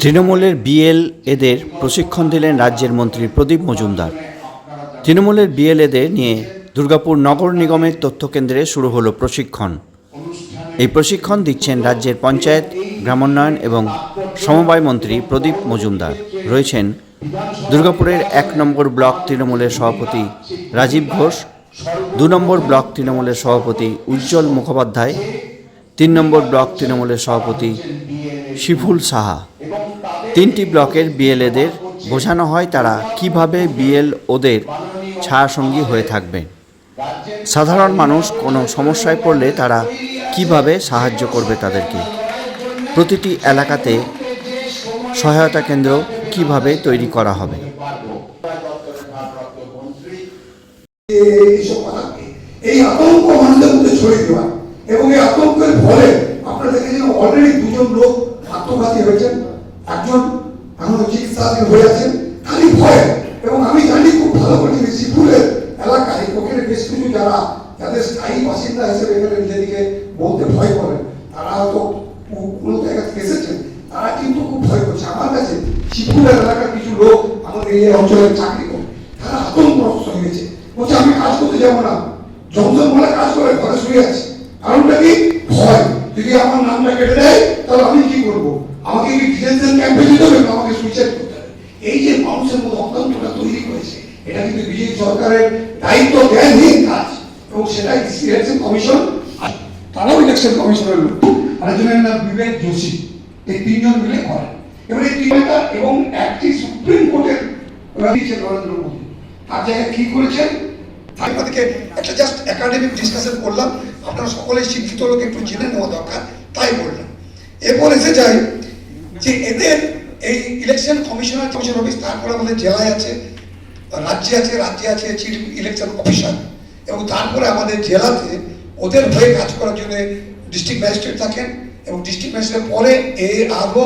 তৃণমূলের বিএল এদের প্রশিক্ষণ দিলেন রাজ্যের মন্ত্রী প্রদীপ মজুমদার। তৃণমূলের বিএল এদের নিয়ে দুর্গাপুর নগর নিগমের তথ্যকেন্দ্রে শুরু হলো প্রশিক্ষণ। এই প্রশিক্ষণ দিচ্ছেন রাজ্যের পঞ্চায়েত, গ্রামোন্নয়ন এবং সমবায় মন্ত্রী প্রদীপ মজুমদার। রয়েছেন দুর্গাপুরের এক নম্বর ব্লক তৃণমূলের সভাপতি রাজীব ঘোষ, দু নম্বর ব্লক তৃণমূলের সভাপতি উজ্জ্বল মুখোপাধ্যায়, তিন নম্বর ব্লক তৃণমূলের সভাপতি শিফুল সাহা। তিনটি ব্লকের বিএলএদের বোঝানো হয় তারা কীভাবে বিএল ওদের ছায়াসঙ্গী হয়ে থাকবে। সাধারণ মানুষ কোনো সমস্যায় পড়লে তারা কীভাবে সাহায্য করবে তাদেরকে? প্রতিটি এলাকাতে সহায়তা কেন্দ্র কীভাবে তৈরি করা হবে? এই আতঙ্ক মধ্যে ছড়িয়ে দেওয়া এবং এই আতঙ্কের ফলে আপনারা দেখেছেন অলরেডি দুজন লোক চিকিৎসাধীন হয়ে আছেন, খালি এবং আমি জানি খুব ভালো করে যে শ্রীপুরের এলাকায় ওখানে বেশ কিছু যারা, যাদের স্থায়ী বাসিন্দা হিসেবে এখানে বলতে ভয় করেন, তারা হয়তো কোনো জায়গা থেকে এসেছেন, তারা কিন্তু খুব ভয় করছে। আমার কাছে শ্রীপুরের এলাকার কিছু লোক আমাদের এই অঞ্চলে চাকরি করে, তারা আতঙ্কগ্রস্ত হয়ে গেছে। বলছে, আমি কাজ করতে যাব না। জমজম বলে কাজ করে ঘরে শুয়ে আছি। কারণটা কি? ভয়। যদি আমার নামটা কেটে দেয় তাহলে আমি কি করব আমাকে কি ডিটেনশন ক্যাম্পে যেতে হবে না আমাকে সুইসাইড করতে হবে এই যে মানুষের মধ্যে অত্যন্তটা তৈরি করেছে। এটা কিন্তু বিজেপি সরকারের দায়িত্ব জ্ঞানহীন কাজ। এবং সেটাই ইলেকশন কমিশন তারাও ইলেকশন কমিশনের লোক। আরেকজনের নাম বিবেক যোশী। এই তিনজন মিলে করেন। এবার এই তিনটা এবং একটি সুপ্রিম কোর্টের দিয়েছেন নরেন্দ্র মোদী। তার জায়গায় কি করেছেন? একটা জাস্ট একাডেমিক ডিসকাশন করলাম। আপনারা সকলেই শিক্ষিত লোক, একটু জেনে নেওয়া দরকার। তাই বললাম। এরপর এসে যাই যে এদের এই ইলেকশন কমিশনার কমিশন অফিস তারপরে আমাদের জেলায় আছে, রাজ্যে আছে রাজ্যে আছে চিফ ইলেকশন অফিসার এবং তারপরে আমাদের জেলাতে ওদের হয়ে কাজ করার জন্য ডিস্ট্রিক্ট ম্যাজিস্ট্রেট থাকেন এবং ডিস্ট্রিক্ট ম্যাজিস্ট্রেট পরে এ আরও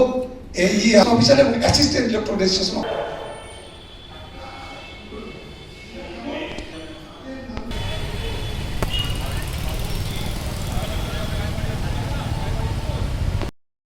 এই অফিসার এবং অ্যাসিস্ট্যান্ট ইলেকট্রন রেজিস্ট্রেশন